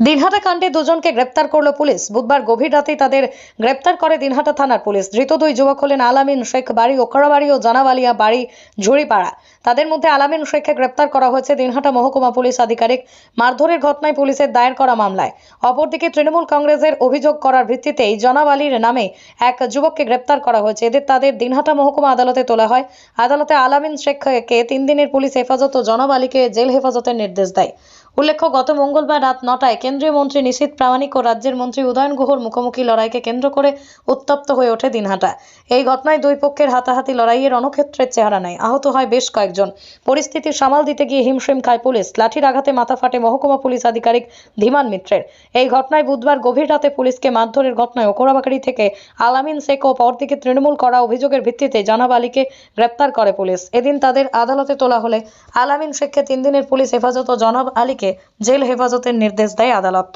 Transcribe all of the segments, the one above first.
দিনহাটা কাণ্ডে দুজনকে গ্রেপ্তার করল পুলিশ। বুধবার গভীর রাতেই তাদের গ্রেপ্তার করে দিনহাটা থানার পুলিশ। ধৃত দুই যুবক হলেন আলামিন শেখ বাড়ি ওকরাবাড়ি ও জানাবালিয়া বাড়ি, ঝুড়িপাড়া। তাদের মধ্যে আলামিন শেখকে গ্রেপ্তার করা হয়েছে দিনহাটা মহকুমা পুলিশ আধিকারিক মারধরের ঘটনায় পুলিশের দায়ের করা মামলায়। অপরদিকে তৃণমূল কংগ্রেসের অভিযোগ করার ভিত্তিতেই জনাবালির নামে এক যুবককে গ্রেপ্তার করা হয়েছে। এদের তাদের দিনহাটা মহকুমা আদালতে তোলা হয়। আদালতে আলামিন শেখকে তিন দিনের পুলিশ হেফাজত ও জনাবালিকে জেল হেফাজতের নির্দেশ দেয়। উল্লেখ্য, গত মঙ্গলবার রাত নটায় কেন্দ্রীয় মন্ত্রী নিশীথ প্রামাণিক ও রাজ্যের মন্ত্রী উদয়ন গুহর মুখোমুখি লড়াইকে কেন্দ্র করে উত্তপ্ত হয়ে ওঠে দিনহাটা। এই ঘটনায় দুই পক্ষের হাতাহাতি লড়াইয়ের রণক্ষেত্রের চেহারা নেয় আহত হয় বেশ কয়েকজন। পরিস্থিতি সামাল দিতে গিয়ে হিমশিম খায় পুলিশ। লাঠির আঘাতে মাথা ফাটে মহকুমা পুলিশ আধিকারিক ধীমান মিত্রের। এই ঘটনায় বুধবার গভীর রাতে পুলিশকে মারধরের ঘটনায় ওকরাবাকারি থেকে আলামিন শেখ ও পরদিকে তৃণমূল করা অভিযোগের ভিত্তিতে জানাব আলীকে গ্রেপ্তার করে পুলিশ। এদিন তাদের আদালতে তোলা হলে আলামিন শেখকে তিন দিনের পুলিশ হেফাজত ও জনাব আলীকে জেল হেফাজতের নির্দেশ দেয় আদালত।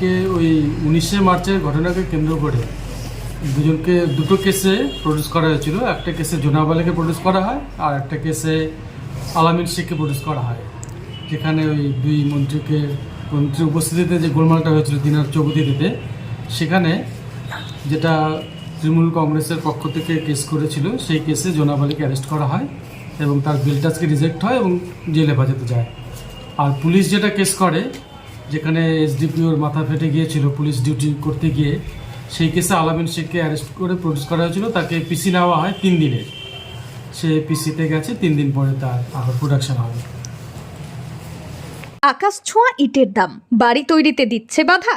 কে ওই উনিশে মার্চের ঘটনাকে কেন্দ্র করে দুজনকে, দুটো কেসে প্রডিউস করা হয়েছিল। একটা কেসে জোনাবালাকে প্রডিউস করা হয় আর একটা কেসে আলামিন শেখকে প্রডিউস করা হয়। যেখানে ওই দুই মন্ত্রীকে, মন্ত্রীর উপস্থিতিতে যে গোলমালটা হয়েছিল দিনার চৌধুরীতে সেখানে যেটা তৃণমূল কংগ্রেসের পক্ষ থেকে কেস করেছিল, সেই কেসে জোনাবালিকে অ্যারেস্ট করা হয় এবং তার বিলটাসকে রিজেক্ট হয় এবং জেল হেফাজতে যায়। আর পুলিশ যেটা কেস করে, যেখানে এসডিপিওর মাথা ফেটে গিয়েছিল পুলিশ ডিউটি করতে গিয়ে, সেই কেসে আলামিন শেখকে অ্যারেস্ট করে প্রডিউস করা হয়েছিল। তাকে পিসি নেওয়া হয় তিন দিনের সে পিসিতে গেছে, তিন দিন পরে তার আবার প্রোডাকশন হবে। আকাশ ছোঁয়া ইটের দাম, বাড়ি তৈরিতে দিচ্ছে বাধা।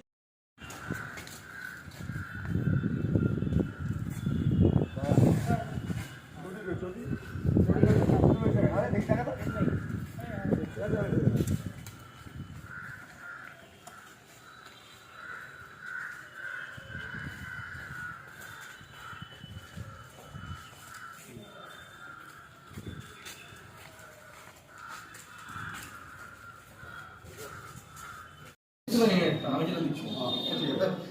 수건이 나머지도 있고. 아, 어떻게